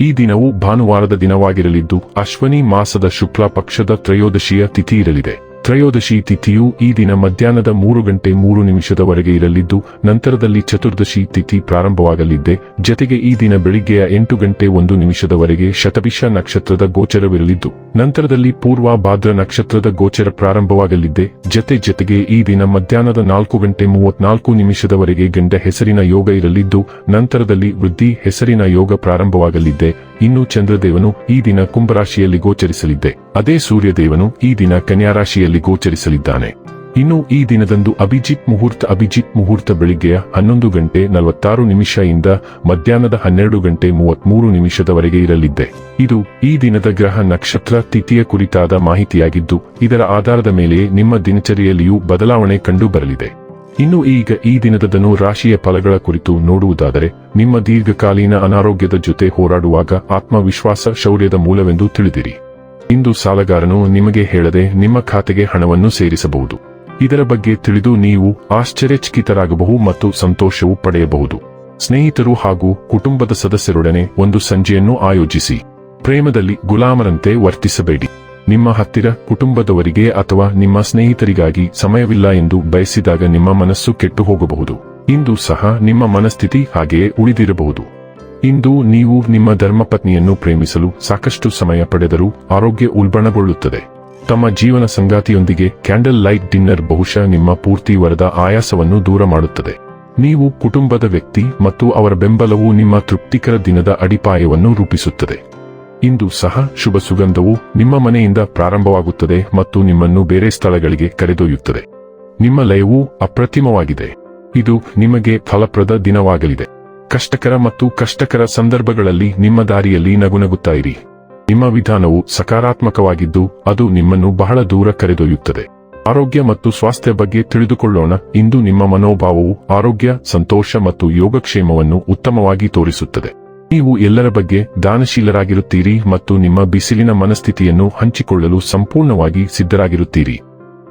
ಈ ದಿನವು ಭಾನುವಾರದ ದಿನವಾಗಿರಲಿದ್ದು ಅಶ್ವನಿ ಮಾಸದ ಶುಕ್ಲ ಪಕ್ಷದ ತ್ರಯೋದಶಿಯ ತಿಥಿ ಇರಲಿದೆ. ತ್ರಯೋದಶಿ ತಿಥಿಯು ಈ ದಿನ ಮಧ್ಯಾಹ್ನದ ಮೂರು ಗಂಟೆ ಮೂರು ನಿಮಿಷದವರೆಗೆ ಇರಲಿದ್ದು, ನಂತರದಲ್ಲಿ ಚತುರ್ದಶಿ ತಿಥಿ ಪ್ರಾರಂಭವಾಗಲಿದ್ದೆ. ಜತೆಗೆ ಈ ದಿನ ಬೆಳಿಗ್ಗೆಯ ಎಂಟು ಗಂಟೆ ಒಂದು ನಿಮಿಷದವರೆಗೆ ಶತಭಿಷ ನಕ್ಷತ್ರದ ಗೋಚರವಿರಲಿದ್ದು, ನಂತರದಲ್ಲಿ ಪೂರ್ವ ಭಾದ್ರ ನಕ್ಷತ್ರದ ಗೋಚರ ಪ್ರಾರಂಭವಾಗಲಿದ್ದೆ. ಜತೆ ಜತೆಗೆ ಈ ದಿನ ಮಧ್ಯಾಹ್ನದ ನಾಲ್ಕು ಗಂಟೆ ಮೂವತ್ನಾಲ್ಕು ನಿಮಿಷದವರೆಗೆ ಗಂಡ ಹೆಸರಿನ ಯೋಗ ಇರಲಿದ್ದು, ನಂತರದಲ್ಲಿ ವೃದ್ಧಿ ಹೆಸರಿನ ಯೋಗ ಪ್ರಾರಂಭವಾಗಲಿದ್ದೆ. ಇನ್ನು ಚಂದ್ರದೇವನು ಈ ದಿನ ಕುಂಭರಾಶಿಯಲ್ಲಿ ಗೋಚರಿಸಲಿದ್ದೆ. ಅದೇ ಸೂರ್ಯದೇವನು ಈ ದಿನ ಕನ್ಯಾರಾಶಿಯಲ್ಲಿ ಗೋಚರಿಸಲಿದ್ದಾನೆ. ಇನ್ನು ಈ ದಿನದಂದು ಅಭಿಜಿತ್ ಮುಹೂರ್ತ ಅಭಿಜಿತ್ ಮುಹೂರ್ತ ಬೆಳಿಗ್ಗೆಯ ಹನ್ನೊಂದು ಗಂಟೆ ನಲವತ್ತಾರು ನಿಮಿಷ ಇಂದ ಮಧ್ಯಾಹ್ನದ ಹನ್ನೆರಡು ಗಂಟೆ ಮೂವತ್ಮೂರು ನಿಮಿಷದವರೆಗೆ ಇರಲಿದ್ದೆ. ಇದು ಈ ದಿನದ ಗ್ರಹ ನಕ್ಷತ್ರ ತಿಥಿಯ ಕುರಿತಾದ ಮಾಹಿತಿಯಾಗಿದ್ದು, ಇದರ ಆಧಾರದ ಮೇಲೆ ನಿಮ್ಮ ದಿನಚರಿಯಲ್ಲಿಯೂ ಬದಲಾವಣೆ ಕಂಡು ಬರಲಿದೆ. ಇನ್ನು ಈಗ ಈ ದಿನದದನು ರಾಶಿಯ ಫಲಗಳ ಕುರಿತು ನೋಡುವುದಾದರೆ, ನಿಮ್ಮ ದೀರ್ಘಕಾಲೀನ ಅನಾರೋಗ್ಯದ ಜೊತೆ ಹೋರಾಡುವಾಗ ಆತ್ಮವಿಶ್ವಾಸ ಶೌರ್ಯದ ಮೂಲವೆಂದು ತಿಳಿದಿರಿ. ಇಂದು ಸಾಲಗಾರನು ನಿಮಗೆ ಹೇಳದೆ ನಿಮ್ಮ ಖಾತೆಗೆ ಹಣವನ್ನು ಸೇರಿಸಬಹುದು. ಇದರ ಬಗ್ಗೆ ತಿಳಿದು ನೀವು ಆಶ್ಚರ್ಯಚಕಿತರಾಗಬಹುದು ಮತ್ತು ಸಂತೋಷವೂ ಪಡೆಯಬಹುದು. ಸ್ನೇಹಿತರು ಹಾಗೂ ಕುಟುಂಬದ ಸದಸ್ಯರೊಡನೆ ಒಂದು ಸಂಜೆಯನ್ನು ಆಯೋಜಿಸಿ. ಪ್ರೇಮದಲ್ಲಿ ಗುಲಾಮರಂತೆ ವರ್ತಿಸಬೇಡಿ. ನಿಮ್ಮ ಹತ್ತಿರ ಕುಟುಂಬದವರಿಗೆ ಅಥವಾ ನಿಮ್ಮ ಸ್ನೇಹಿತರಿಗಾಗಿ ಸಮಯವಿಲ್ಲ ಎಂದು ಬಯಸಿದಾಗ ನಿಮ್ಮ ಮನಸ್ಸು ಕೆಟ್ಟು ಹೋಗಬಹುದು. ಇಂದು ಸಹ ನಿಮ್ಮ ಮನಸ್ಥಿತಿ ಹಾಗೆಯೇ ಉಳಿದಿರಬಹುದು. ಇಂದು ನೀವು ನಿಮ್ಮ ಧರ್ಮಪತ್ನಿಯನ್ನು ಪ್ರೇಮಿಸಲು ಸಾಕಷ್ಟು ಸಮಯ ಪಡೆದರೂ ಆರೋಗ್ಯ ಉಲ್ಬಣಗೊಳ್ಳುತ್ತದೆ. ತಮ್ಮ ಜೀವನ ಸಂಗಾತಿಯೊಂದಿಗೆ ಕ್ಯಾಂಡಲ್ ಲೈಟ್ ಡಿನ್ನರ್ ಬಹುಶಃ ನಿಮ್ಮ ಪೂರ್ತಿ ವರದ ಆಯಾಸವನ್ನು ದೂರ ಮಾಡುತ್ತದೆ. ನೀವು ಕುಟುಂಬದ ವ್ಯಕ್ತಿ ಮತ್ತು ಅವರ ಬೆಂಬಲವು ನಿಮ್ಮ ತೃಪ್ತಿಕರ ದಿನದ ಅಡಿಪಾಯವನ್ನು ರೂಪಿಸುತ್ತದೆ. ಇಂದು ಸಹ ಶುಭ ಸುಗಂಧವು ನಿಮ್ಮ ಮನೆಯಿಂದ ಪ್ರಾರಂಭವಾಗುತ್ತದೆ ಮತ್ತು ನಿಮ್ಮನ್ನು ಬೇರೆ ಸ್ಥಳಗಳಿಗೆ ಕರೆದೊಯ್ಯುತ್ತದೆ. ನಿಮ್ಮ ಲಯವು ಅಪ್ರತಿಮವಾಗಿದೆ. ಇದು ನಿಮಗೆ ಫಲಪ್ರದ ದಿನವಾಗಲಿದೆ. ಕಷ್ಟಕರ ಮತ್ತು ಕಷ್ಟಕರ ಸಂದರ್ಭಗಳಲ್ಲಿ ನಿಮ್ಮ ದಾರಿಯಲ್ಲಿ ನಗುನಗುತ್ತಾ ಇರಿ. ನಿಮ್ಮ ವಿಧಾನವು ಸಕಾರಾತ್ಮಕವಾಗಿದ್ದು, ಅದು ನಿಮ್ಮನ್ನು ಬಹಳ ದೂರ ಕರೆದೊಯ್ಯುತ್ತದೆ. ಆರೋಗ್ಯ ಮತ್ತು ಸ್ವಾಸ್ಥ್ಯ ಬಗ್ಗೆ ತಿಳಿದುಕೊಳ್ಳೋಣ. ಇಂದು ನಿಮ್ಮ ಮನೋಭಾವವು ಆರೋಗ್ಯ, ಸಂತೋಷ ಮತ್ತು ಯೋಗಕ್ಷೇಮವನ್ನು ಉತ್ತಮವಾಗಿ ತೋರಿಸುತ್ತದೆ. ನೀವು ಎಲ್ಲರ ಬಗ್ಗೆ ದಾನಶೀಲರಾಗಿರುತ್ತೀರಿ ಮತ್ತು ನಿಮ್ಮ ಬಿಸಿಲಿನ ಮನಸ್ಥಿತಿಯನ್ನು ಹಂಚಿಕೊಳ್ಳಲು ಸಂಪೂರ್ಣವಾಗಿ ಸಿದ್ಧರಾಗಿರುತ್ತೀರಿ.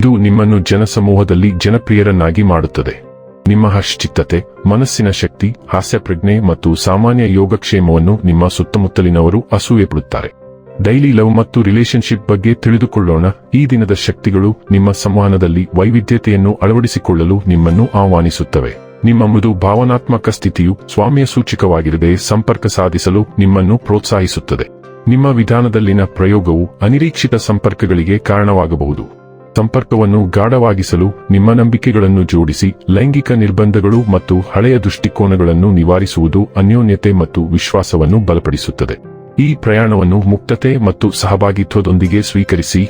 ಇದು ನಿಮ್ಮನ್ನು ಜನಸಮೂಹದಲ್ಲಿ ಜನಪ್ರಿಯರನ್ನಾಗಿ ಮಾಡುತ್ತದೆ. ನಿಮ್ಮ ಹಶ್ಚಿತ್ತತೆ ಮನಸ್ಸಿನ ಶಕ್ತಿ, ಹಾಸ್ಯಪ್ರಜ್ಞೆ ಮತ್ತು ಸಾಮಾನ್ಯ ಯೋಗಕ್ಷೇಮವನ್ನು ನಿಮ್ಮ ಸುತ್ತಮುತ್ತಲಿನವರು ಅಸೂಯೆ ಅಸೂಯೆಪಡುತ್ತಾರೆ. ಡೈಲಿ ಲವ್ ಮತ್ತು ರಿಲೇಶನ್ಶಿಪ್ ಬಗ್ಗೆ ತಿಳಿದುಕೊಳ್ಳೋಣ. ಈ ದಿನದ ಶಕ್ತಿಗಳು ನಿಮ್ಮ ಸಂವಹನದಲ್ಲಿ ವೈವಿಧ್ಯತೆಯನ್ನು ಅಳವಡಿಸಿಕೊಳ್ಳಲು ನಿಮ್ಮನ್ನು ಆಹ್ವಾನಿಸುತ್ತವೆ. ನಿಮ್ಮ ಮೃದು ಭಾವನಾತ್ಮಕ ಸ್ಥಿತಿಯು ಸ್ವಾಮಿಯ ಸೂಚಕವಾಗಿರದೆ ಸಂಪರ್ಕ ಸಾಧಿಸಲು ನಿಮ್ಮನ್ನು ಪ್ರೋತ್ಸಾಹಿಸುತ್ತದೆ. ನಿಮ್ಮ ವಿಧಾನದಲ್ಲಿನ ಪ್ರಯೋಗವು ಅನಿರೀಕ್ಷಿತ ಸಂಪರ್ಕಗಳಿಗೆ ಕಾರಣವಾಗಬಹುದು. ಸಂಪರ್ಕವನ್ನು ಗಾಢವಾಗಿಸಲು ನಿಮ್ಮ ನಂಬಿಕೆಗಳನ್ನು ಜೋಡಿಸಿ ಲೈಂಗಿಕ ನಿರ್ಬಂಧಗಳು ಮತ್ತು ಹಳೆಯ ದೃಷ್ಟಿಕೋನಗಳನ್ನು ನಿವಾರಿಸುವುದು ಅನ್ಯೋನ್ಯತೆ ಮತ್ತು ವಿಶ್ವಾಸವನ್ನು ಬಲಪಡಿಸುತ್ತದೆ. ಈ ಪ್ರಯಾಣವನ್ನು ಮುಕ್ತತೆ ಮತ್ತು ಸಹಭಾಗಿತ್ವದೊಂದಿಗೆ ಸ್ವೀಕರಿಸಿ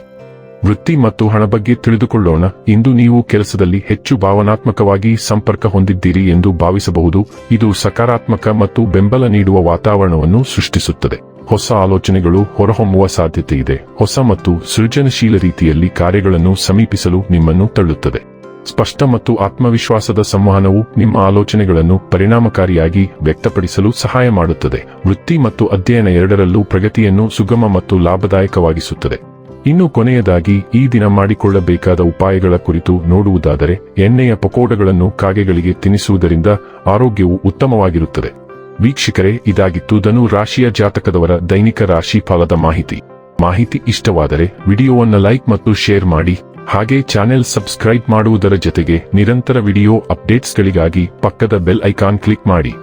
ವೃತ್ತಿ ಮತ್ತು ಹಣ ಬಗ್ಗೆ ತಿಳಿದುಕೊಳ್ಳೋಣ. ಇಂದು ನೀವು ಕೆಲಸದಲ್ಲಿ ಹೆಚ್ಚು ಭಾವನಾತ್ಮಕವಾಗಿ ಸಂಪರ್ಕ ಹೊಂದಿದ್ದೀರಿ ಎಂದು ಭಾವಿಸಬಹುದು. ಇದು ಸಕಾರಾತ್ಮಕ ಮತ್ತು ಬೆಂಬಲ ನೀಡುವ ವಾತಾವರಣವನ್ನು ಸೃಷ್ಟಿಸುತ್ತದೆ. ಹೊಸ ಆಲೋಚನೆಗಳು ಹೊರಹೊಮ್ಮುವ ಸಾಧ್ಯತೆ ಇದೆ. ಹೊಸ ಮತ್ತು ಸೃಜನಶೀಲ ರೀತಿಯಲ್ಲಿ ಕಾರ್ಯಗಳನ್ನು ಸಮೀಪಿಸಲು ನಿಮ್ಮನ್ನು ತಳ್ಳುತ್ತದೆ. ಸ್ಪಷ್ಟ ಮತ್ತು ಆತ್ಮವಿಶ್ವಾಸದ ಸಂವಹನವು ನಿಮ್ಮ ಆಲೋಚನೆಗಳನ್ನು ಪರಿಣಾಮಕಾರಿಯಾಗಿ ವ್ಯಕ್ತಪಡಿಸಲು ಸಹಾಯ ಮಾಡುತ್ತದೆ. ವೃತ್ತಿ ಮತ್ತು ಅಧ್ಯಯನ ಎರಡರಲ್ಲೂ ಪ್ರಗತಿಯನ್ನು ಸುಗಮ ಮತ್ತು ಲಾಭದಾಯಕವಾಗಿಸುತ್ತದೆ. ಇನ್ನು ಕೊನೆಯದಾಗಿ ಈ ದಿನ ಮಾಡಿಕೊಳ್ಳಬೇಕಾದ ಉಪಾಯಗಳ ಕುರಿತು ನೋಡುವುದಾದರೆ, ಎಣ್ಣೆಯ ಪಕೋಡಗಳನ್ನು ಕಾಗೆಗಳಿಗೆ ತಿನ್ನಿಸುವುದರಿಂದ ಆರೋಗ್ಯವು ಉತ್ತಮವಾಗಿರುತ್ತದೆ. ವೀಕ್ಷಕರೇ, ಇದಾಗಿತ್ತು ಧನು ರಾಶಿಯ ಜಾತಕದವರ ದೈನಿಕ ರಾಶಿ ಫಲದ ಮಾಹಿತಿ. ಮಾಹಿತಿ ಇಷ್ಟವಾದರೆ ವಿಡಿಯೋವನ್ನು ಲೈಕ್ ಮತ್ತು ಶೇರ್ ಮಾಡಿ, ಹಾಗೆ ಚಾನೆಲ್ ಸಬ್ಸ್ಕ್ರೈಬ್ ಮಾಡುವುದರ ಜೊತೆಗೆ ನಿರಂತರ ವಿಡಿಯೋ ಅಪ್ಡೇಟ್ಸ್ಗಳಿಗಾಗಿ ಪಕ್ಕದ ಬೆಲ್ ಐಕಾನ್ ಕ್ಲಿಕ್ ಮಾಡಿ.